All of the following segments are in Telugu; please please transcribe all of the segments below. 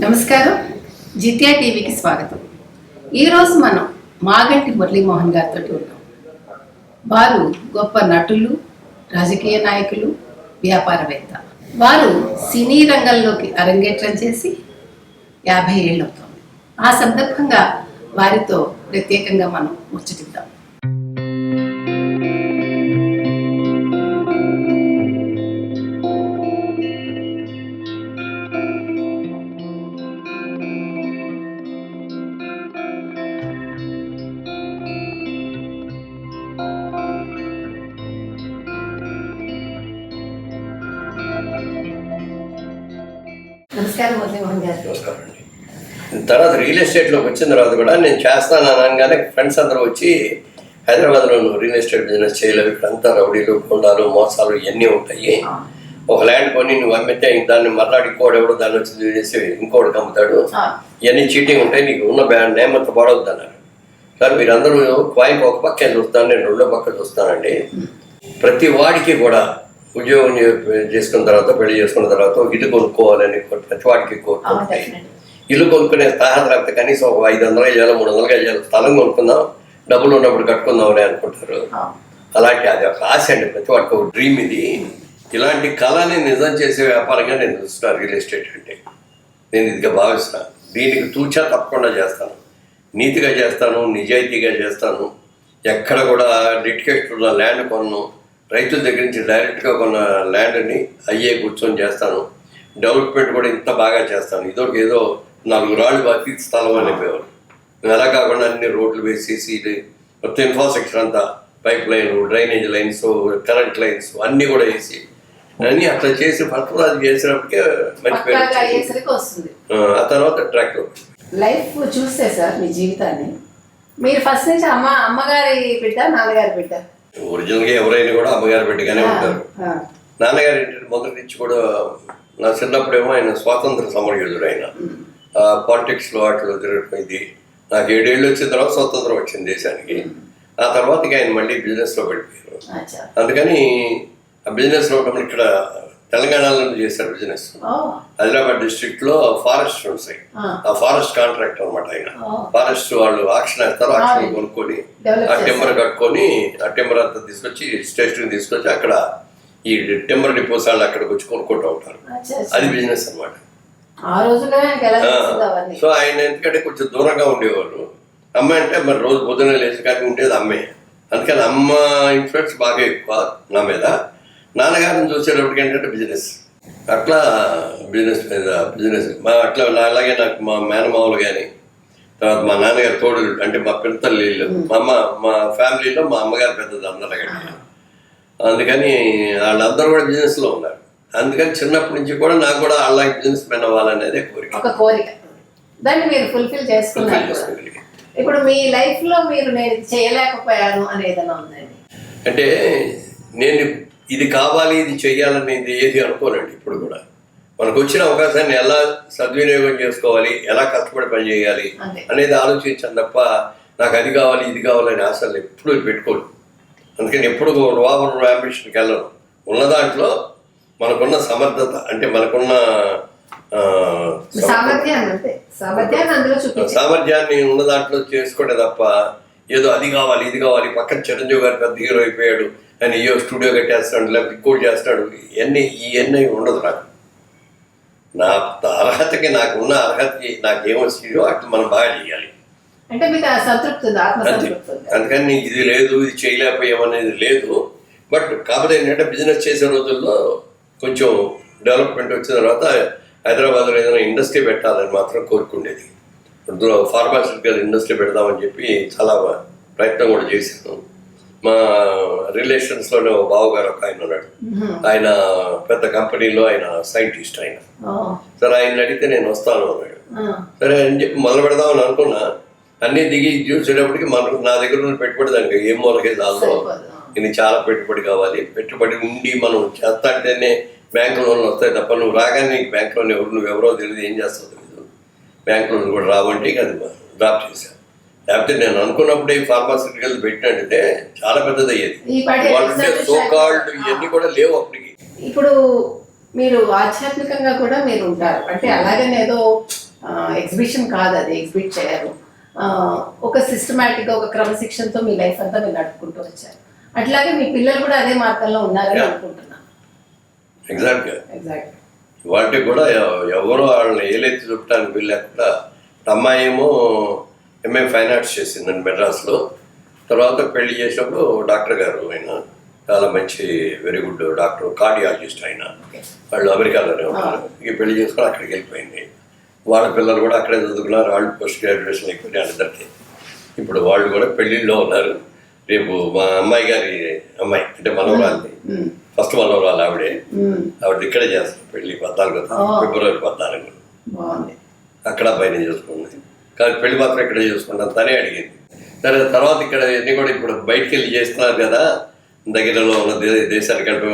నమస్కారం. జిత్యా టీవీకి స్వాగతం. ఈరోజు మనం మాగంటి మురళీమోహన్ గారితో ఉన్నాం. వారు గొప్ప నటులు రాజకీయ నాయకులు వ్యాపారవేత్త. వారు సినీ రంగంలోకి అరంగేట్రం చేసి యాభై ఏళ్ళు అవుతుంది. ఆ సందర్భంగా వారితో ప్రత్యేకంగా మనం ముచ్చటిద్దాం. నమస్కారం మురళీమోహన్ గారు. నమస్కారం అండి. తర్వాత రియల్ ఎస్టేట్లోకి వచ్చిన తర్వాత కూడా నేను చేస్తాను అనగానే ఫ్రెండ్స్ అందరూ వచ్చి హైదరాబాద్లో నువ్వు రియల్ ఎస్టేట్ బిజినెస్ చేయలేవు ఇక్కడ అంతా రౌడీలు గుండాలు మోసాలు ఇవన్నీ ఉంటాయి. ఒక ల్యాండ్ కొని నువ్వు అమ్మితే దాన్ని మర్నాడు ఇంకోటి ఎవడో దాన్ని వచ్చి చేసి ఇంకోటికి అమ్ముతాడు. ఇవన్నీ చీటింగ్ ఉంటాయి. నీకు ఉన్న బ్యాండ్ నేమ్ అంతా పాడవద్దు అన్నారు. సార్ మీరందరూ కాయిన్ ఒక పక్క చూస్తాను నేను రెండో పక్క చూస్తానండి. ప్రతి వాడికి కూడా ఉద్యోగం చేసుకున్న తర్వాత పెళ్ళి చేసుకున్న తర్వాత ఇల్లు కొనుక్కోవాలని ప్రతి వాడికి definitely. ఇల్లు కొనుక్కునే స్థాయి లేకపోతే కనీసం ఒక ఐదు వందలు వేయాలి మూడు వందలు వేయాలి స్థలం కొనుక్కుందాం డబ్బులు ఉన్నప్పుడు కట్టుకుందామని అనుకుంటారు. ఆ, అలాంటి అది ఒక ఆశ అండి ప్రతి వాడికి ఒక డ్రీమ్ ఇది. ఇలాంటి కళని నిజం చేసే వ్యాపారంగా నేను చూస్తున్నాను రియల్ ఎస్టేట్ అంటే. నేను ఇదిగా భావిస్తున్నాను దీనికి తూచా తప్పకుండా చేస్తాను. నీతిగా చేస్తాను నిజాయితీగా చేస్తాను. ఎక్కడ కూడా లిటికేషన్ ఉన్న ల్యాండ్ కొన్ను. రైతుల దగ్గర నుంచి డైరెక్ట్గా కొన్న ల్యాండ్ని అయ్యే కూర్చొని చేస్తాను. డెవలప్మెంట్ కూడా ఇంత బాగా చేస్తాను. ఇదొక ఏదో నాలుగు రాళ్ళు బాకి స్థలం అని చెప్పేవారు నేను అలా కాకుండా అన్ని రోడ్లు వేసేసి ఇది మొత్తం ఇన్ఫ్రాస్ట్రక్చర్ అంతా pipe line drainage lines current lines అన్నీ కూడా వేసి అన్నీ అట్లా చేసి ఫస్ట్ అది చేసినప్పటికే మంచి పేరు ఆ తర్వాత ట్రాక్ లైఫ్ చూస్తే సార్ మీ జీవితాన్ని. మీరు ఫస్ట్ నుంచి అమ్మ అమ్మగారి బిడ్డ నాన్నగారి బిడ్డ? ఒరిజినల్గా ఎవరైనా కూడా అమ్మగారు బిడ్డగానే ఉంటారు. నాన్నగారు ఏంటంటే మొదటి నుంచి కూడా నా చిన్నప్పుడేమో ఆయన స్వాతంత్ర సమరయోధుడు ఆయన. పాలిటిక్స్లో వాటిలో తిరగడం ఇది. నాకు ఏడేళ్ళు వచ్చిన తర్వాత స్వాతంత్రం వచ్చింది దేశానికి. ఆ తర్వాత ఆయన మళ్ళీ బిజినెస్లో అచ్చా. అందుకని ఆ బిజినెస్లో ఉన్నప్పుడు ఇక్కడ తెలంగాణలో చేశారు బిజినెస్ ఓ, ఆదిలాబాద్ డిస్ట్రిక్ట్లో ఫారెస్ట్ ఉంటాయి ఆ, ఫారెస్ట్ కాంట్రాక్ట్ అనమాట ఆయన. ఫారెస్ట్ వాళ్ళు ఆక్షన్ వేస్తారు ఆక్షన్ కొనుక్కొని ఆ టెంబర్ కట్టుకొని ఆ టెంబర్ అంతా తీసుకొచ్చి స్టేషన్ తీసుకొచ్చి అక్కడ ఈ టెంబర్ డిపోస్ వాళ్ళు అక్కడికి వచ్చి కొనుక్కుంటూ ఉంటారు. అది బిజినెస్ అనమాట సో ఆయన ఎందుకంటే కొంచెం దూరంగా ఉండేవాళ్ళు. అమ్మ అంటే మరి రోజు పొద్దున్న లేచి కానీ ఉండేది అమ్మే. అందుకని అమ్మ ఇన్ఫ్లుయెన్స్ బాగా ఎక్కువ నా మీద. నాన్నగారిని చూసేటప్పటికి ఏంటంటే బిజినెస్ అట్లా బిజినెస్ మీద బిజినెస్ మా అట్లా నా- అలాగే నాకు మా మేనమావులు కానీ తర్వాత మా నాన్నగారు తోడు అంటే మా పిల్లలు వీళ్ళు మా అమ్మ మా ఫ్యామిలీలో మా అమ్మగారు పెద్దది అందరికంటే అందుకని వాళ్ళందరూ కూడా బిజినెస్లో ఉన్నారు. అందుకని చిన్నప్పటి నుంచి కూడా నాకు కూడా అలాగే బిజినెస్ మెన్ అవ్వాలనేదే కోరిక. ఒక కోరిక. దాన్ని మీరు ఫుల్ఫిల్ చేసుకున్నారు. ఇప్పుడు మీ లైఫ్లో మీరు నేను చేయలేకపోయాను అని ఏదైనా ఉందండి? అంటే నేను ఇది కావాలి ఇది చెయ్యాలనేది ఏది అనుకోనండి ఇప్పుడు కూడా. మనకు వచ్చిన అవకాశాన్ని ఎలా సద్వినియోగం చేసుకోవాలి ఎలా కష్టపడి పని చేయాలి. అనేది ఆలోచించాను తప్ప నాకు అది కావాలి ఇది కావాలని ఆశలు ఎప్పుడూ పెట్టుకోను. అందుకని ఎప్పుడు ఓవర్ అంబిషన్కి వెళ్ళను. ఉన్న దాంట్లో మనకున్న సమర్థత అంటే మనకున్న సామర్థ్యాన్ని ఉన్న దాంట్లో చేసుకోవడం తప్ప ఏదో అది కావాలి ఇది కావాలి. పక్కన చిరంజీవి గారు పెద్ద హీరో అయిపోయాడు. ఆయన అయ్యో స్టూడియో కట్టేస్తాడు లేకపోతే ఇంకోటి చేస్తాడు. ఇవన్నీ ఇవన్నీ ఉండదు నాకు. నా అర్హతకి నాకు ఉన్న అర్హతకి నాకు ఏమొచ్చిందో అట్లా మనం బాగా చేయాలి. అందుకని ఇది లేదు ఇది చేయలేకపోయామనేది లేదు. బట్ కాకపోతే ఏంటంటే బిజినెస్ చేసే రోజుల్లో కొంచెం డెవలప్మెంట్ వచ్చిన తర్వాత హైదరాబాద్లో ఏదైనా ఇండస్ట్రీ పెట్టాలని మాత్రం కోరుకుండేది. అందులో ఫార్మాసిటికల్ ఇండస్ట్రీ పెడదామని చెప్పి చాలా ప్రయత్నం కూడా చేశాను. మా రిలేషన్స్లోనే ఒక బావగారు ఒక ఆయన ఉన్నాడు. ఆయన పెద్ద కంపెనీలో ఆయన సైంటిస్ట్ ఆయన. సరే ఆయన అడిగితే నేను వస్తాను అన్నాడు. సరే అని చెప్పి మొదలు పెడదామని అనుకున్నా. అన్ని దిగి చూసేటప్పటికి మనకు నా దగ్గర ఉన్న పెట్టుబడి దానికి ఏం మూలకే సరిపోదు. ఇది చాలా పెట్టుబడి కావాలి. పెట్టుబడి ఉండి మనం చేస్తా అంటేనే బ్యాంక్ లోన్లు వస్తాయి తప్ప నువ్వు రాగానే నీకు బ్యాంక్ లోన్ ఎవరు నువ్వు ఎవరో తెలియదు ఏం చేస్తావు తెలియదు. బ్యాంక్ లోన్ కూడా రావంటే అది డ్రాప్ చేశాను లేకపోతే నేను అనుకున్నప్పుడే ఈ ఫార్మాసిటికల్ పెట్టినట్టయితే చాలా పెద్దది అయ్యేది వాళ్ళు సో కాల్డ్ ఇవన్నీ కూడా లేవు అప్పటికి. ఇప్పుడు మీరు ఆధ్యాత్మికంగా కూడా మీరు ఉంటారు. అంటే అలాగనే ఏదో ఎగ్జిబిషన్ కాదు అది ఎగ్జిబిట్ చేయరు. ఒక సిస్టమేటిక్గా ఒక క్రమశిక్షణతో మీ లైఫ్ అంతా మీరు నడుపుకుంటూ వచ్చారు. అట్లాగే మీ పిల్లలు కూడా అదే మార్గంలో ఉన్నారని. అనుకుంటున్నాను. ఎగ్జాక్ట్గా ఎగ్జాక్ట్ వాటికి కూడా ఎవ- ఎవరో వాళ్ళని ఏలెత్తి చూపడానికి వీళ్ళకుండా అమ్మాయి ఏమో ఎంఏ ఫైన్ ఆర్ట్స్ చేసిందండి మెడ్రాస్లో. తర్వాత పెళ్ళి చేసినప్పుడు డాక్టర్ గారు ఆయన చాలా మంచి వెరీ గుడ్ డాక్టర్ కార్డియాలజిస్ట్ ఆయన. వాళ్ళు అమెరికాలోనే ఉన్నారు. ఇక పెళ్ళి చేసుకొని అక్కడికి వెళ్ళిపోయింది. వాళ్ళ పిల్లలు కూడా అక్కడే చదువుకున్నారు. వాళ్ళు పోస్ట్ గ్రాడ్యుయేషన్ అయిపోయింది అందరికీ ఇప్పుడు వాళ్ళు కూడా పెళ్ళిళ్ళలో ఉన్నారు. రేపు మా అమ్మాయి గారి అమ్మాయి అంటే మనవరాలి ఫస్ట్ మనవరాలు ఆవిడే. ఆవిడ ఇక్కడే చేస్తారు పెళ్ళి పద్నాలుగో Oh. ఫిబ్రవరి పద్నాలుగు. అక్కడ పైన చేసుకుంది. కానీ పెళ్ళి మాత్రం ఇక్కడే చేసుకుంటాను తనే అడిగింది. సరే తర్వాత ఇక్కడ ఇవన్నీ కూడా ఇప్పుడు బయటికి వెళ్ళి చేస్తున్నారు కదా దగ్గరలో ఉన్న దేశానికి వెళ్ళడం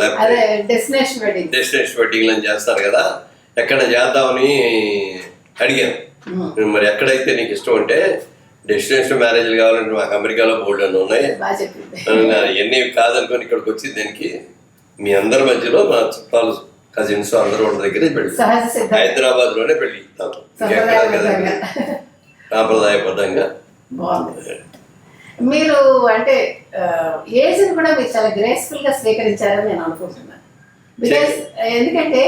లేకపోతే డెస్టినేషన్ వెడ్డింగ్ అని చేస్తారు కదా ఎక్కడ చేద్దామని అడిగాను. మరి ఎక్కడైతే నీకు ఇష్టం అంటే డెస్టినేషన్ మ్యారేజ్లు కావాలంటే మాకు అమెరికాలో బోల్డ్ అని ఉన్నాయి. ఎన్ని కాదనుకొని ఇక్కడికి వచ్చి దీనికి. మీ అందరి మధ్యలో మా చుట్టాలు కజిన్స్ అందరూ ఉన్న దగ్గర పెళ్ళి హైదరాబాద్లోనే పెళ్ళి కదా సంప్రదాయబద్ధంగా. మీరు అంటే ఏజ్ కూడా మీరు చాలా గ్రేస్ఫుల్గా స్వీకరించారని నేను అనుకుంటున్నాను. బికాస్ ఎందుకంటే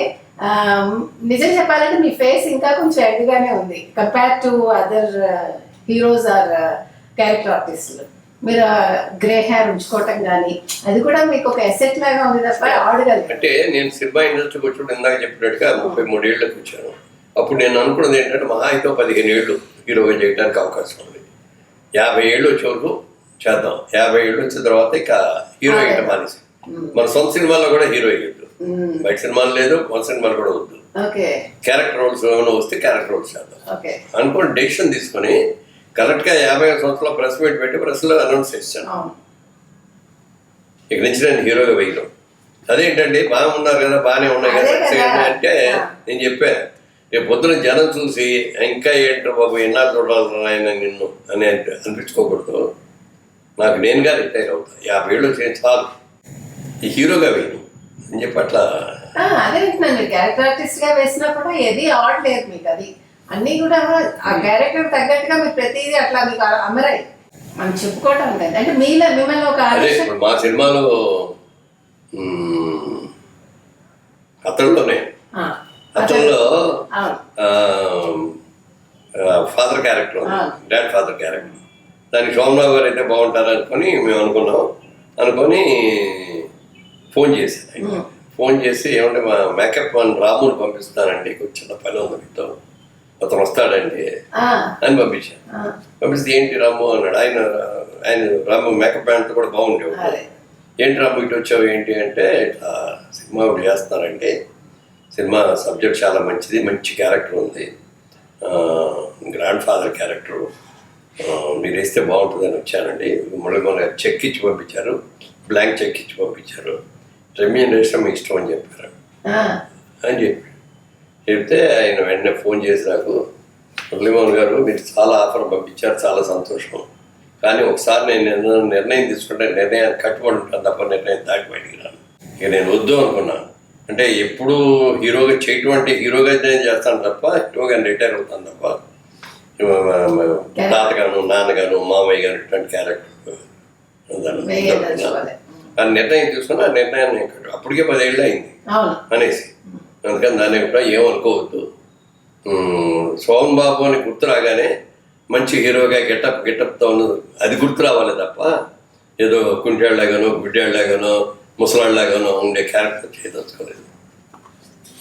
నిజం చెప్పాలంటే మీ ఫేస్ ఇంకా కొంచెం ఎడ్గానే ఉంది. Compare to other heroes or character ఆర్టిస్టులు మీరు గ్రే హెయిర్ ఉంచుకోవటం కానీ అది కూడా మీకు ఒక ఎసెట్ లాగా ఉంది తప్ప అంటే నేను సినిమా ఇండస్ట్రీకి వచ్చి ఇందాక చెప్పినట్టుగా ముప్పై మూడేళ్ళకి వచ్చాను. అప్పుడు నేను అనుకున్నది ఏంటంటే మహా అయితే పదిహేను ఏళ్ళు హీరోగా చేయడానికి అవకాశం ఉంది. యాభై ఏళ్ళు వచ్చే వరకు చేద్దాం. యాభై ఏళ్ళు వచ్చిన తర్వాత ఇక హీరో అయ్యట మానేసి. మన సొంత సినిమాలో కూడా హీరో అయ్యొద్దు బయట సినిమాలు లేదు మన సినిమాలు కూడా వద్దు. క్యారెక్టర్ రోల్స్ ఏమైనా వస్తే క్యారెక్టర్ రోల్స్ చేద్దాం. ఓకే. అనుకోని డెసిషన్ తీసుకొని కరెక్ట్గా యాభై సంవత్సరాల ప్రెస్ మీట్ పెట్టి ప్రెస్లో అనౌన్స్ చేశాను ఇక నుంచి నేను హీరోగా వేయను. అదేంటండి బాగా ఉన్నారు కదా బాగానే ఉన్నాయి కదా అంటే. నేను చెప్పాను రేపు పొద్దున జనం చూసి ఇంకా ఏంటో బాబు ఎన్నాళ్ళు చూడాలి ఆయన నిన్ను అని అనిపి- అనిపించుకోకూడదు. నాకు నేనుగా రిటైర్ అవుతా. యాభై ఏళ్ళు వచ్చే చాలు. ఈ హీరోగా వేయను. అని చెప్పి అట్లా అదే క్యారెక్టర్ ఆర్టిస్ట్గా వేసినా కూడా ఏది ఆడ్ లేదు మీకు అది. అన్ని కూడా ఆ క్యారెక్టర్ తగ్గట్టుగా మీరు ప్రతిదీ అట్లా మీకు అమరాయి మనం చెప్పుకోవటం లేదు. అంటే మీలో మిమ్మల్ని ఒక ఇప్పుడు మా సినిమాలో అతనిలో అవును. Father character. Dad father character దానికి సోమరావు గారు అయితే బాగుంటారు అనుకొని మేము అనుకున్నాం. అనుకొని ఫోన్ చేశాను ఆయనకి. ఫోన్ చేసి ఏమంటే మా మేకప్ వన్ రాముని పంపిస్తానండి కొంచెం పని ఉంది మీతో అతను వస్తాడండి. అని పంపించాను పంపిస్తే ఏంటి రాము అన్నాడు. ఆయన ఆయన రాము మేకప్ మ్యాన్తో కూడా బాగుండేవాడు. ఏంటి రాము ఇటు వచ్చావు ఏంటి అంటే ఇట్లా సినిమా ఒకటి చేస్తున్నారండి సినిమా సబ్జెక్ట్ చాలా మంచిది మంచి క్యారెక్టర్ ఉంది. Grandfather character. మీరు వేస్తే బాగుంటుందని వచ్చానండి. మళ్ళీ మన చెక్ ఇచ్చి పంపించారు. బ్లాంక్ చెక్ ఇచ్చి పంపించారు. రెమ్యూనరేషన్ మీ ఇష్టం అని చెప్పారు. అని చెప్పి చెప్తే ఆయన వెంటనే ఫోన్ చేసి నాకు మురళీమోహన్ గారు మీరు చాలా ఆఫర్ పంపించారు చాలా సంతోషం. కానీ ఒకసారి నేను నిర్ణయం నిర్ణయం తీసుకుంటే నిర్ణయాన్ని కట్టుబడి ఉంటాను తప్ప నిర్ణయం దాటి బయటికి రాను. ఇక నేను వద్దు అనుకున్నాను. అంటే ఎప్పుడు హీరోగా చేయటం అంటే హీరోగా నేను చేస్తాను తప్ప హీరోగా రిటైర్ అవుతాను తప్ప తాతగాను నాన్నగాను మామయ్య గారు ఇటువంటి క్యారెక్టర్. ఆ నిర్ణయం తీసుకుని ఆ నిర్ణయాన్ని అప్పటికే పదేళ్ళు అయింది. అనేసి. అందుకని దాన్ని కూడా ఏమనుకోవద్దు. సోమన్ బాబు అని గుర్తు రాగానే మంచి హీరోగా గెటప్ గెటప్తో ఉన్నది. అది గుర్తు రావాలి తప్ప ఏదో కుంటాళ్ళలాగానో గుడ్డాళ్ళలాగానో ముసలాళ్ళలాగానో ఉండే క్యారెక్టర్ చేయదలుచుకోలేదు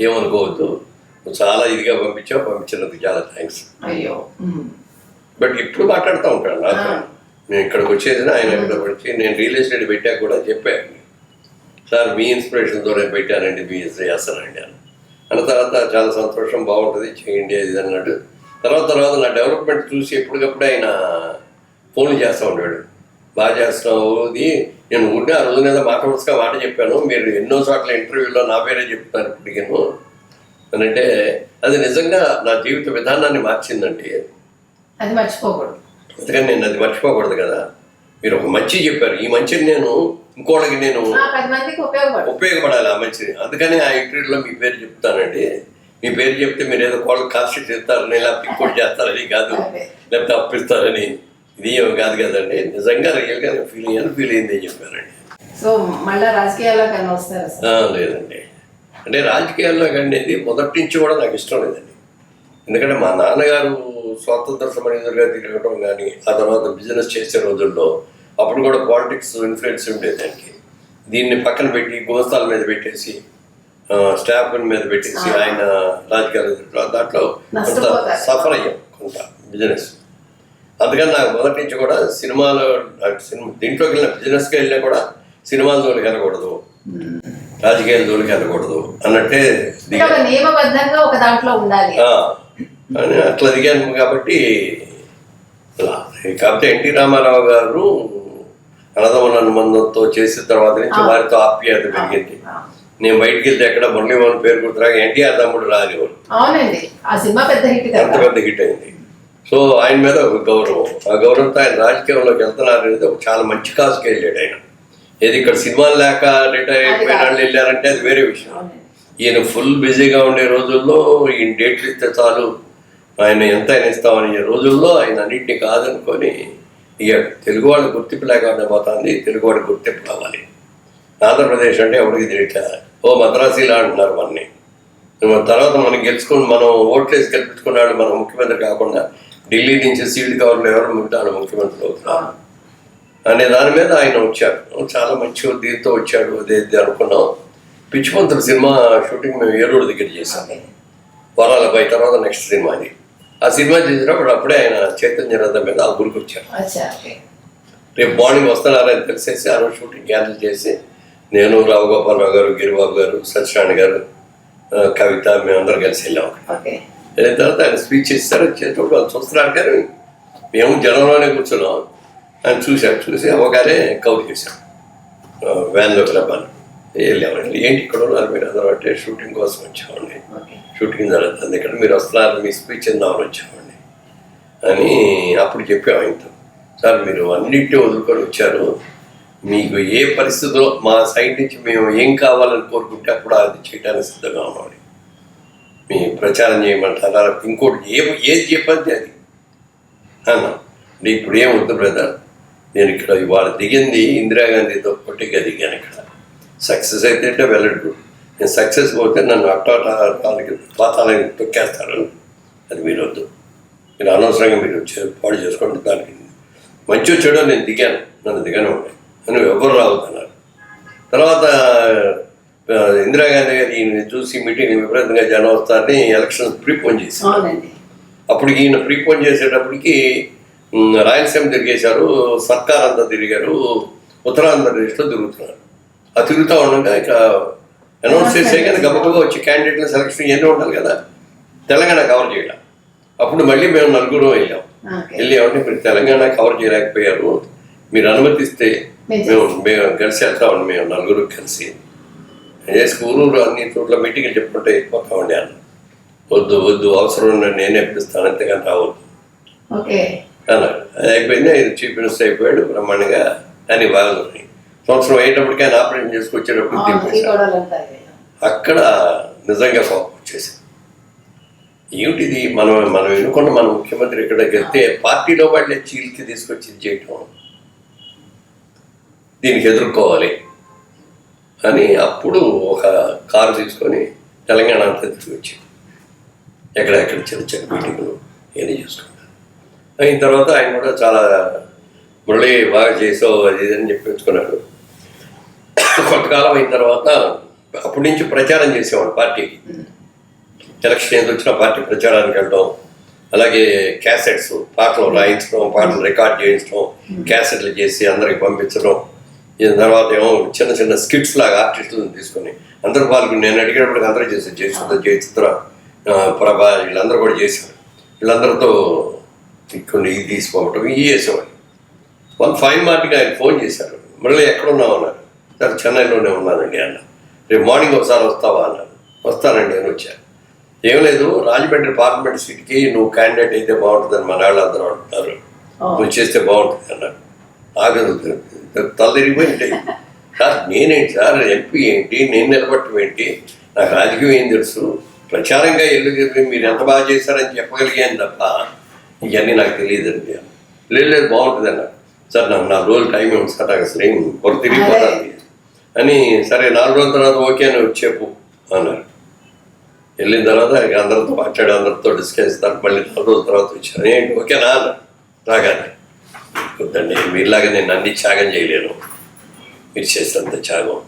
ఏమనుకోవద్దు. నువ్వు చాలా ఇదిగా పంపించావు పంపించినందుకు చాలా థ్యాంక్స్ అయ్యో. బట్ ఇప్పుడు మాట్లాడుతూ ఉంటాను నాతో. నేను ఇక్కడికి వచ్చేసిన ఆయన ఇక్కడ వచ్చి నేను రియల్ ఎస్టేట్ పెట్టాక కూడా చెప్పాను సార్ మీ ఇన్స్పిరేషన్తో నేను పెట్టానండి మీ చేస్తానండి అని అన్న తర్వాత చాలా సంతోషం బాగుంటుంది చేయండి అది ఇది అన్నాడు. తర్వాత తర్వాత నా డెవలప్మెంట్ చూసి ఎప్పటికప్పుడు ఆయన ఫోన్లు చేస్తూ ఉండేవాడు. బాగా చేస్తున్నావు ఇది నేను ఉండే ఆ రోజు మీద మాట వరుసగా మాట చెప్పాను. మీరు ఎన్నో చోట్ల ఇంటర్వ్యూలో నా పేరే చెప్తాను ఇప్పటికేను. అని అంటే అది నిజంగా నా జీవిత విధానాన్ని మార్చిందండి. అది మర్చిపోకూడదు. అందుకని నేను అది మర్చిపోకూడదు కదా. మీరు ఒక మంచి చెప్పారు. ఈ మంచిని నేను ఇంకోళ్ళకి నేను ఉపయోగపడాలి ఆ మంచిని అందుకని ఆ ఇంటర్వ్యూలో మీ పేరు చెప్తానండి. మీ పేరు చెప్తే మీరు ఏదో కోళ్ళకి కాన్స్టిట్యూట్ చేస్తారని లేకపోతే ఇంకోటి చేస్తారని కాదు. లేకపోతే అప్పిస్తారని. ఇది ఏమి కాదు కదండి. నిజంగా రియల్గా ఫీల్ అయ్యాను ఫీల్ అయింది చెప్పారండి. సో మళ్ళా వస్తారు లేదండి. అంటే రాజకీయాల్లో అనేది మొదటి నుంచి కూడా నాకు ఇష్టం లేదండి. ఎందుకంటే మా నాన్నగారు స్వాతంత్ర సమరయోధులుగా తిరగడం కానీ ఆ తర్వాత బిజినెస్ చేసే రోజుల్లో అప్పుడు కూడా పాలిటిక్స్ ఇన్ఫ్లుయెన్స్ ఉండేది దానికి దీన్ని పక్కన పెట్టి గోస్తాల మీద పెట్టేసి స్టాఫ్ మీద పెట్టేసి ఆయన రాజకీయాలు. దాంట్లో కొంత. సఫర్ అయ్యాం కొంత బిజినెస్ అందుకని నాకు మొదటి నుంచి కూడా సినిమాలో సినిమా దీంట్లోకి వెళ్ళిన బిజినెస్కి వెళ్ళినా కూడా సినిమాల జోలికి వెళ్ళకూడదు రాజకీయాల జోలికి వెళ్ళకూడదు అన్నట్టే అంటే దిగా ఒక నియమబద్ధంగా ఒక దాంట్లో ఉండాలి ఆ, అని అట్లా దిగాను కాబట్టి. కాకపోతే ఎన్టీ రామారావు గారు అన్నదమ్ముల అనుబంధంతో చేసిన తర్వాత నుంచి. వారితో ఆప్యాయత పెరిగింది. నేను బయటికి వెళ్తే ఎక్కడ మురళీమోహన్ పేరు గుర్తురాక ఎన్టీఆర్ తమ్ముడు ఆ సినిమా పెద్ద హిట్ అంత కదా పెద్ద హిట్ అయింది. సో ఆయన మీద ఒక గౌరవం. ఆ గౌరవంతో ఆయన రాజకీయంలోకి వెళ్తున్నారు అనేది ఒక చాలా మంచి కాజ్కి వెళ్ళాడు ఆయన. ఏది ఇక్కడ సినిమాలు లేక రిటైర్ అయిపోయిన వాళ్ళు వెళ్ళారంటే అది వేరే విషయం. ఈయన ఫుల్ బిజీగా ఉండే రోజుల్లో ఈయన డేట్లు ఇస్తే చాలు. ఆయన ఎంత ఆయన ఇస్తామని రోజుల్లో ఆయన అన్నింటినీ కాదనుకొని ఇక తెలుగు వాళ్ళు గుర్తింపు లేకుండా పోతుంది తెలుగు వాడి గుర్తింపు కావాలి. ఆంధ్రప్రదేశ్ అంటే ఎవరికి తెలియట్లే? ఓ మద్రాసీలా అంటున్నారు మనని. తర్వాత మనం గెలుచుకుని మనం ఓట్లేసి గెలిపించుకున్నాడు మనం ముఖ్యమంత్రి కాకుండా ఢిల్లీ నుంచి సీల్డ్ కవర్లు ఎవరు మిగతా ముఖ్యమంత్రి అవుతున్నారు. అనే దాని మీద ఆయన వచ్చారు. చాలా మంచి దీంతో వచ్చాడు అదే ఇది అనుకున్నాం. పిచ్చిపంతుల సినిమా షూటింగ్ మేము ఏలూరు దగ్గర చేశాము వరాలపై తర్వాత నెక్స్ట్ సినిమా అది. ఆ సినిమా చేసినప్పుడు అప్పుడే ఆయన చైతన్య రథం మీద ఆ ఊరికి వచ్చారు. రేపు మార్నింగ్ వస్తున్నారని తెలిసేసి ఆ రోజు షూటింగ్ క్యాన్సిల్ చేసి నేను రావు గోపాలరావు గారు గిరిబాబు గారు సత్యనారాయణ గారు కవిత మేమందరం కలిసి వెళ్ళాం. ఓకే. వెళ్ళిన తర్వాత ఆయన స్పీచ్ ఇస్తారు చేసేటప్పుడు వాళ్ళు చూస్తున్నారు కానీ మేము జనంలోనే కూర్చున్నాం. ఆయన చూశారు చూసి అవగానే కౌర్ చేశాం వ్యాన్లోకి రమ్మని వెళ్ళామండి ఏంటి ఇక్కడ ఉన్నారు? మీరు అందరూ అంటే షూటింగ్ కోసం వచ్చామండి. షూటింగ్ జరుగుతుంది. ఇక్కడ మీరు వస్తున్నారు. మీ స్పీచ్ ఇందామని వచ్చామండి. అని అప్పుడు చెప్పాము ఆయనతో. సార్ మీరు అన్నింటినీ వదులుకొని వచ్చారు. మీకు ఏ పరిస్థితిలో మా సైడ్ నుంచి మేము ఏం కావాలని కోరుకుంటే అప్పుడు అది చేయడానికి సిద్ధంగా ఉన్నామండి. మీ ప్రచారం చేయమంటారా? ఇంకోటి ఏ ఏది చెప్పండి అది? అన్నా ఇప్పుడు ఏం వద్దు బ్రదర్ నేను ఇక్కడ ఇవాళ దిగింది ఇందిరాగాంధీతో పొట్టిగా దిగాను ఇక్కడ. సక్సెస్ అయితే అంటే వెళ్ళడు. నేను సక్సెస్ పోతే నన్ను అట్టాటానికి పాతాలని తొక్కేస్తారు అది మీరు వద్దు మీరు అనవసరంగా మీరు పాడు చేసుకోండి దానికి మంచి చెడు నేను దిగాను. నన్ను దిగాను అని ఎవరు రావద్దన్నారు తర్వాత ఇందిరాగాంధీ గారు ఈయన చూసి మీటింగ్ విపరీతంగా జనం వస్తారని ఎలక్షన్ ప్రీపోన్ అవునండి. అప్పుడు ఈయన ప్రీపోన్ చేసేటప్పటికి రాయలసీమ తిరిగేశారు సర్కార్ అంతా తిరిగారు ఉత్తరాంధ్రప్రదేశ్లో తిరుగుతున్నారు. ఆ తిరుగుతూ ఉండగా ఇక అనౌన్స్ చేసే కానీ గబగబా వచ్చి క్యాండిడేట్ల సెలక్షన్ ఇవన్నీ ఉండాలి కదా. తెలంగాణ కవర్ చేయడం. అప్పుడు మళ్ళీ మేము నలుగురు వెళ్ళాం. వెళ్ళి ఏమంటే మీరు తెలంగాణ కవర్ చేయలేకపోయారు. మీరు అనుమతిస్తే మేము మేము కలిసి వెళ్తామండి మేము నలుగురు కలిసి. ఏ స్కూలు అన్ని చోట్ల మీటింగ్లు చెప్పుకుంటే వెళ్ళిపోతామండి అన్న. వద్దు వద్దు అవసరం నేనే ఇప్పిస్తాను అంతేగాని రావద్దు. ఓకే. అన్నాడు అది అయిపోయింది ఆయన చీఫ్ మినిస్టర్ అయిపోయాడు బ్రహ్మాండంగా అని బాగుంది సంవత్సరం అయ్యేటప్పటికి ఆయన ఆపరేషన్ చేసుకొచ్చేటప్పుడు అక్కడ నిజంగా కోపం వచ్చేసింది ఏమిటిది? మనం మనం ఎన్నుకున్న మన ముఖ్యమంత్రి ఇక్కడికి వెళ్తే పార్టీలో వాళ్ళే చీల్కి తీసుకొచ్చి చేయటం. దీనికి ఎదుర్కోవాలి అని అప్పుడు ఒక కారు తీసుకొని తెలంగాణ అంతా తీసుకొచ్చి ఎక్కడెక్కడ చిన్న చిన్న మీటింగ్లు ఇవన్నీ చూసుకుంటారు. అయిన తర్వాత ఆయన కూడా చాలా మురళి బాగా చేసావు అది అని చెప్పించుకున్నాడు కొంతకాలం అయిన తర్వాత అప్పటి నుంచి ప్రచారం చేసేవాడు పార్టీకి ఎలక్షన్ ఏదో వచ్చినా పార్టీ ప్రచారానికి వెళ్ళడం అలాగే క్యాసెట్స్ పాటలు రాయించడం పాటలు రికార్డ్ చేయించడం క్యాసెట్లు చేసి అందరికి పంపించడం. ఈ తర్వాత ఏమో చిన్న చిన్న స్కిట్స్ లాగా ఆర్టిస్టులను తీసుకొని అందరూ పాల్గొని నేను అడిగినప్పటికీ అందరూ చేశారు. జయచిత్ర జయచిత్ర ప్రభా వీళ్ళందరూ కూడా చేశారు. వీళ్ళందరితో కొన్ని ఇది తీసుకోవటం ఇవి చేసేవాళ్ళు. వన్ ఫైన్ మార్ట్కి ఆయన ఫోన్ చేశారు. మళ్ళీ ఎక్కడ ఉన్నావు సార్ చెన్నైలోనే ఉన్నానండి అన్న. రేపు మార్నింగ్ ఒకసారి వస్తావా అన్నాను వస్తానండి అని వచ్చాను ఏం లేదు రాజమండ్రి పార్లమెంట్ సీట్కి నువ్వు క్యాండిడేట్ అయితే బాగుంటుందని మన వాళ్ళు అందరూ అంటున్నారు. నువ్వు చేస్తే బాగుంటుంది అన్నాడు ఆగదు తల తిరిగిపోయి ఉంటాయి సార్ నేనేంటి సార్? ఎంపీ ఏంటి? నేను నిలబట్టం ఏంటి? నాకు రాజకీయం ఏం తెలుసు? ప్రచారంగా తిరిగి మీరు ఎంత బాగా చేశారని చెప్పగలిగాను తప్ప ఇవన్నీ నాకు తెలియదండి. లేదు లేదు బాగుంటుంది అన్న. సార్ నాకు నాలుగు రోజులు టైం ఇవ్వండి సార్. నాకు అసలు ఏం తిరిగిపోతుంది. అని సరే నాలుగు రోజుల తర్వాత ఓకే అని చెప్పు అన్నారు. వెళ్ళిన తర్వాత అందరితో మాట్లాడి అందరితో డిస్కస్ చేస్తారు. మళ్ళీ నాలుగు రోజుల తర్వాత వచ్చాను ఏంటి? ఓకేనా రాగానే వద్దండి మీలాగా నేను అన్ని త్యాగం చేయలేను. మీరు చేసినంత త్యాగం.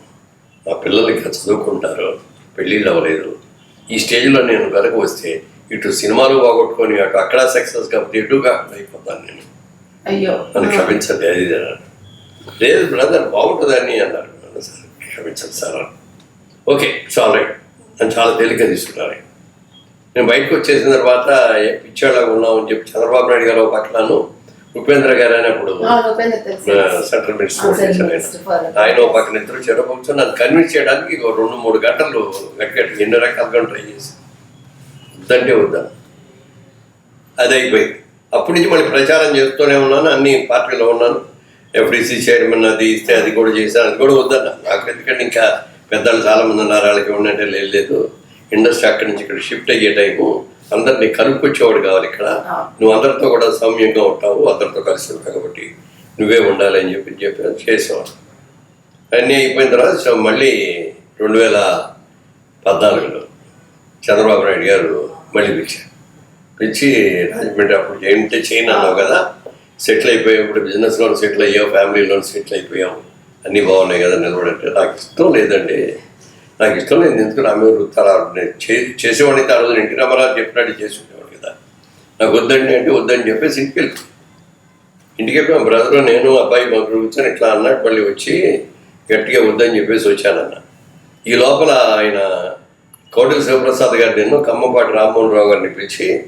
మా పిల్లలు ఇంకా చదువుకుంటారు. పెళ్ళిళ్ళు అవ్వలేదు. ఈ స్టేజ్లో నేను కనుక వస్తే ఇటు సినిమాలు బాగొట్టుకొని అటు అక్కడ సక్సెస్ కాబట్టి ఎటుగా అయిపోతాను నేను. అయ్యో. నన్ను క్షమించండి అది లేదు బ్రదర్ బాగుంటుందని అన్నారు. క్షమించండి సార్. ఓకే చాలా రైట్ అని చాలా తేలిక తీసుకున్నారు. నేను బయటకు వచ్చేసిన తర్వాత పిచ్చాళ్ళగా ఉన్నామని చెప్పి చంద్రబాబు నాయుడు గారు పక్కనను ఉపేంద్ర గారు అని అప్పుడు సెంట్రల్ మినిస్టర్ ఆయన. పక్కన ఇద్దరు చెరపచ్చు నన్ను కన్విన్స్ చేయడానికి రెండు మూడు గంటలు గట్టి ఎన్ని రకాలుగా ట్రై చేసి. వద్దంటే వద్దాను అది అయిపోయింది. అప్పటి నుంచి మళ్ళీ ప్రచారం చేస్తూనే ఉన్నాను అన్ని పార్టీలో ఉన్నాను. ఎఫ్డీసీ చైర్మన్ అది ఇస్తే అది కూడా చేశాను అది కూడా వద్దన్నా నాకు ఎందుకంటే ఇంకా పెద్దలు చాలా మంది ఉన్నారు. వాళ్ళకి ఉన్నట్టే లేదు ఇండస్ట్రీ అక్కడి నుంచి ఇక్కడ షిఫ్ట్ అయ్యే టైము. అందరినీ కలుపుకొచ్చేవాడు కావాలి ఇక్కడ. నువ్వు అందరితో కూడా సౌమ్యంగా ఉంటావు. అందరితో కలిసి ఉంటావు కాబట్టి నువ్వే ఉండాలి అని చెప్పి చెప్పి చేసేవాడు. అన్నీ అయిపోయిన తర్వాత సో మళ్ళీ రెండు వేల పద్నాలుగులో చంద్రబాబు నాయుడు గారు మళ్ళీ పిలిచారు. పిలిచి రాజమండ్రి అప్పుడు ఏంటంటే చైన్ అన్నావు కదా? సెటిల్ అయిపోయావు ఇప్పుడు బిజినెస్లో సెటిల్ అయ్యావు ఫ్యామిలీలో సెటిల్ అయిపోయావు అన్నీ బాగున్నాయి కదా నిలబడంటే నాకు ఇష్టం లేదండి. నాకు ఇష్టం లేదు. ఎందుకు? నా మీద వృత్తాలు చేసేవాడిని ఆ రోజు ఎన్టీ రామారావు చెప్పినట్టు చేసి ఉండేవాడు కదా. నాకు వద్దండి అంటే వద్దని చెప్పేసి ఇంటికి వెళ్ళి ఇంటికి వెళ్ళి మా బ్రదర్ నేను అబ్బాయి మా కూర్చొని ఇట్లా అన్నాడు. మళ్ళీ వచ్చి గట్టిగా వద్దని చెప్పేసి వచ్చానన్న. ఈ లోపల ఆయన కోటల శివప్రసాద్ గారు నేను కమ్మపాటి రామ్మోహన్ రావు గారిని పిలిచి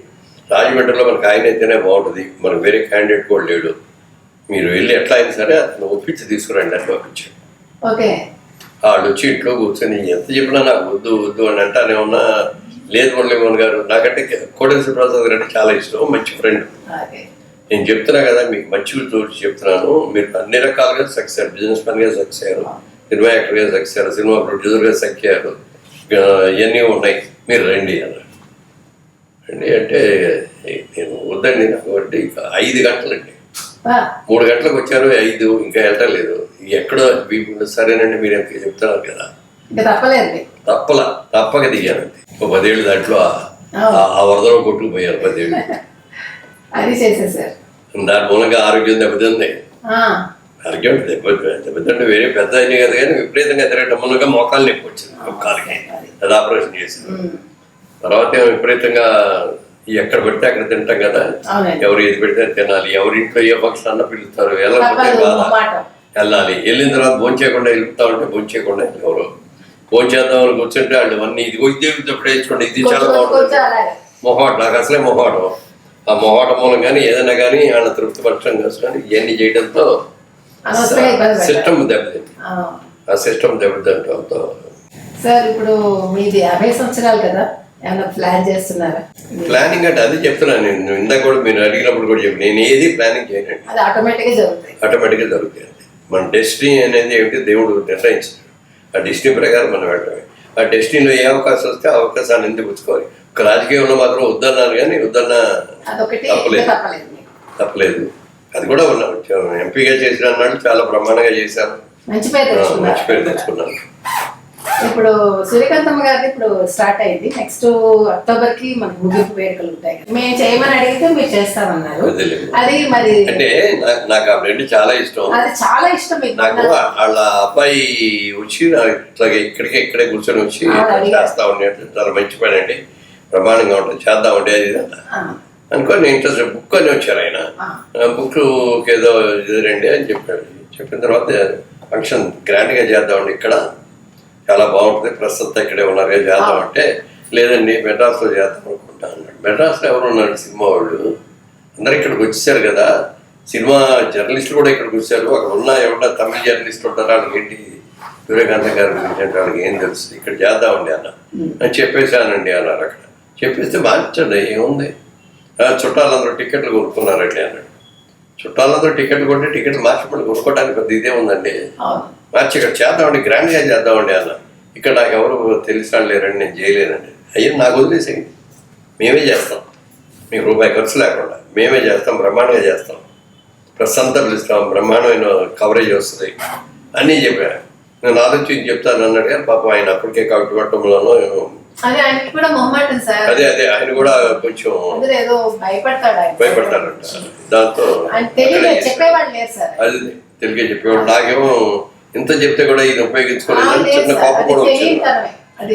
రాజమండ్రిలో మనకు ఆయన అయితేనే బాగుంటుంది. మనకు వేరే క్యాండిడేట్ కూడా లేడు. మీరు వెళ్ళి ఎట్లా అయినా సరే అతను ఒప్పించి తీసుకురండి అని పంపించాడు వాళ్ళు వచ్చి ఇంట్లో కూర్చొని ఎంత చెప్పినా నాకు వద్దు వద్దు అని అంటానే ఉన్నా లేదు మురళీమోహన్ గారు నాకంటే కోటల శివప్రసాద్ గారు అంటే చాలా ఇష్టం మంచి ఫ్రెండ్ నేను చెప్తున్నా కదా మీకు మంచి తోటి చెప్తున్నాను. మీరు అన్ని రకాలుగా సక్సెస్ అయ్యారు. బిజినెస్ మ్యాన్గా సక్సెస్ అయ్యారు. సినిమా యాక్టర్గా సక్సెస్ అయ్యారు. సినిమా ప్రొడ్యూసర్గా సక్సెస్ అయ్యారు. ఇవన్నీ ఉన్నాయి. మీరు రండి అన్నారు. రండి అంటే నేను వద్దండి నాకు అంటే ఇక ఐదు గంటలండి. మూడు గంటలకు వచ్చారు ఐదు ఇంకా వెళ్ళలేదు ఎక్కడో వీపు సరేనండి మీరు ఎంత చెప్తున్నారు కదా. తప్పల తప్పక దిగానండి. ఓ పదేళ్ళు దాంట్లో ఆ- వరదలో కొట్టుకుపోయారు పదేళ్ళు. అది చేసేసారు. దాని మూలంగా ఆరోగ్యం దెబ్బతింది. ఆరోగ్యం దెబ్బ దెబ్బతింటే వేరే పెద్ద అయినాయి కదా కానీ విపరీతంగా తిరగటం. మూలంగా మోకాలు నొప్పి వచ్చింది. ఒక కాలుకి అది. ఆపరేషన్ చేసింది. తర్వాత విపరీతంగా ఎక్కడ పెడితే అక్కడ తింటాం కదా. ఎవరు ఏది పెడితే తినాలి. ఎవరింట్లో ఏ ఫంక్షన్ అన్న పిలుస్తారు వెళ్ళకపోతే వెళ్ళాలి. వెళ్ళిన తర్వాత భోంచేయకుండా వెళ్తా ఉంటే భోంచేయకుండా ఎవరు? భోంచేద్దాం అని కూర్చుంటే వాళ్ళు అన్ని ఇదిగో ఇదే ఇప్పుడు వేసుకోండి ఇది చాలా బాగుంటుంది. మొహాట్ నాకు అసలే మొహాటం ఆ మొహాటం మూలం కానీ ఏదైనా కానీ వాళ్ళ తృప్తిపరచడం కోసం కానీ ఇవన్నీ చేయడంతో. సిస్టమ్ దెబ్బతింది. ఆ. సిస్టమ్ దెబ్బతింటంతో సార్ ఇప్పుడు మీది యాభై సంవత్సరాలు కదా. ఏమైనా ప్లాన్ చేస్తున్నారా? ప్లానింగ్ అంటే అది చెప్తున్నాను నేను. ఇందాక కూడా మీరు అడిగినప్పుడు కూడా చెప్పి. నేను ఏది ప్లానింగ్ చేయనండి అది ఆటోమేటిక్గా జరుగుతుంది. మన డెస్టినీ అనేది ఏమిటి? దేవుడు నిర్ణయించాడు. ఆ డెస్టినీ ప్రకారం మనం వెళ్ళడమే ఆ డెస్టినీలో ఏ అవకాశం వస్తే ఆ అవకాశాన్ని ఎందుకు పుచ్చుకోవాలి? ఒక రాజకీయంలో మాత్రం వద్దన్నాను కానీ వద్దన్న తప్పలేదు. తప్పలేదు అది కూడా ఉన్నాను ఎంపీగా చేసిన అన్నాడు చాలా బ్రహ్మాండంగా చేశారు. మంచి పేరు తెచ్చుకున్నాను ఇప్పుడు సూర్యకాంతమ్మ గారిది ఇప్పుడు స్టార్ట్ అయింది. నెక్స్ట్ అక్టోబర్కి మనకు ముగింపు వేడుకలు ఉంటాయి. మేము చేయమని అడిగితే మీరు చేస్తామన్నారు. అది మరి అంటే నాకు ఆ ఫ్రెండ్ చాలా ఇష్టం. అది చాలా ఇష్టం నాకు వాళ్ళ అబ్బాయి వచ్చి ఇట్లాగే ఇక్కడికే ఇక్కడే కూర్చొని వచ్చి. చేస్తా ఉండేది చాలా మంచి పని అండి ప్రమాణంగా ఉంటుంది చేద్దాం ఉండే. ఆ, అనుకోని ఇంట్రెస్ట్ బుక్ అని వచ్చారు ఆయన. బుక్ ఏదో ఇది రండి అని చెప్పాడు. చెప్పిన తర్వాత ఫంక్షన్ గ్రాండ్గా చేద్దామండి ఇక్కడ. చాలా బాగుంటుంది. ప్రస్తుతం ఇక్కడే ఉన్నారు. చేద్దాం అంటే లేదండి మెడ్రాస్లో చేద్దాం అనుకుంటా అన్నాడు. మెడ్రాస్లో ఎవరు ఉన్నారు సినిమా వాళ్ళు? అందరు ఇక్కడికి వచ్చేసారు కదా. సినిమా జర్నలిస్టులు కూడా ఇక్కడికి వచ్చారు. అక్కడ ఉన్న ఎవరన్నా తమిళ జర్నలిస్ట్ ఉంటారా? వాళ్ళకి ఏంటి? సూర్యకాంత్ గారి గురించి వాళ్ళకి ఏం తెలుసు? ఇక్కడ చేద్దామండి అన్న. అని చెప్పేశానండి అన్నారు అక్కడ. చెప్పేస్తే మార్చండి ఏముంది? "ఆ, చుట్టాలందరూ టికెట్లు కొనుక్కున్నారండి అన్నాడు. చుట్టాలందరూ టికెట్లు కొంటే టికెట్లు మార్చిపడి కొనుక్కోవడానికి పెద్ద ఇదే ఉందండి. మార్చి ఇక్కడ చేద్దామండి గ్రాండ్గా చేద్దామండి అన్న. ఇక్కడ నాకు ఎవరు తెలిసిన లేరండి నేను చేయలేనండి అయ్యో నాకు వదిలేసేయండి. మేమే చేస్తాం. మీకు రూపాయి ఖర్చు లేకుండా. మేమే చేస్తాం బ్రహ్మాండంగా చేస్తాం. ప్రెస్ అంతా పిలుస్తాం బ్రహ్మాండమైన కవరేజ్ వస్తుంది. అన్నీ చెప్పాను నేను ఆలోచించి చెప్తాను అన్నాడు కానీ పాపం ఆయన అప్పటికే మొహమాటం సార్. అదే అదే ఆయన కూడా కొంచెం భయపడతాడంట. దాంతో. చెప్పేవాళ్ళు అది తెలుగే చెప్పేవాడు నాకేమో ఇంత చెప్తే కూడా ఇది ఉపయోగించుకోలేదు. లేదు చిన్న. కోపం కూడా వచ్చింది.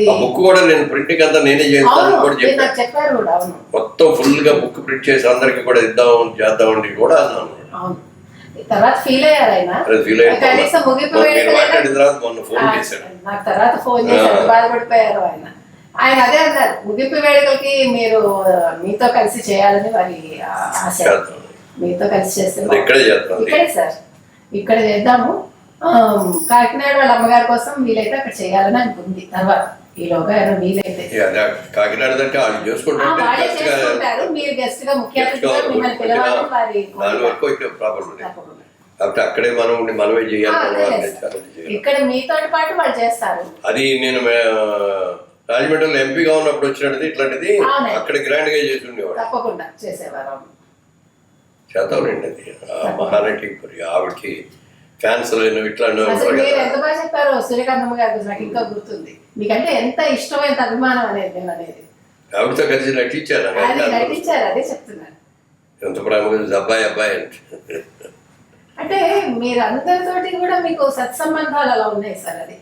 ఆ బుక్ కూడా నేను ప్రింటింగ్ అంతా నేనే చేస్తాను కూడా చెప్పాను మొత్తం ఫుల్గా బుక్ ప్రింట్ చేసి అందరికి కూడా ఇద్దాం చేద్దామని కూడా అన్నాను. తర్వాత ఫీల్ అయ్యారు ఆయన? నాకు తర్వాత ఫోన్ చేశారు. బాధపడిపోయారు ఆయన. ఆయన అదే అన్నారు ముగింపు వేడుకలకి మీరు మీతో కలిసి చేయాలని వారి ఆశ. చేద్దాం. మీతో కలిసి చేస్తే ఇక్కడే చేద్దాం. సార్. ఇక్కడ చేద్దాము. కాకినాడ వాళ్ళ అమ్మగారి కోసం వీలైతే అక్కడ చేయాలని అనుకుంది. తర్వాత ఈలోగా ఏమైనా వీలైతే. కాకినాడ అంటే వాళ్ళు చేసుకుంటారు. మీరు గెస్ట్గా ముఖ్య మిమ్మల్ని పిలవాలని వారి. కాబట్టి అక్కడే మనం ఉండి మనమే చేయాలి. ఇక్కడ మీతో పాటు వాళ్ళు చేస్తారు. అది నేను రాజమండ్రిలో ఎంపీగా ఉన్నప్పుడు వచ్చినది ఇట్లాంటిది. అక్కడ గ్రాండ్గా చేసి ఉండేవాడు తప్పకుండా చేసేవారు. చేద్దామండి అది. మహానటి ఆవిడకి క్యాన్సర్ అయిన ఇట్లా ఎంత బాగా చెప్పారో సూర్యకాంతమ్మ గారి గురించి నాకు ఇంకా గుర్తుంది. మీకంటే ఎంత ఇష్టమైన అభిమానం అనేది నేను అనేది. ఆవిడతో కలిసి నటించాను నటించారు అదే చెప్తున్నాను. ఎంత ప్రేమగా చూసి అబ్బాయి అబ్బాయి అంటే. అంటే మీరు అందరితోటి కూడా మీకు సత్సంబంధాలు అలా ఉన్నాయి సార్ అది.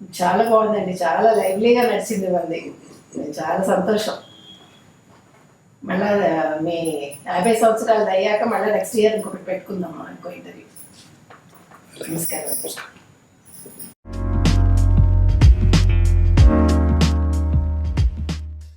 చాలా బాగుందండి చాలా లైవ్లీగా నడిచింది వాళ్ళది చాలా సంతోషం. మళ్ళా మీ యాభై సంవత్సరాలు అయ్యాక మళ్ళీ నెక్స్ట్ ఇయర్ ఇంకొకటి పెట్టుకుందాం ఇంకో ఇంటర్వ్యూ నమస్కారం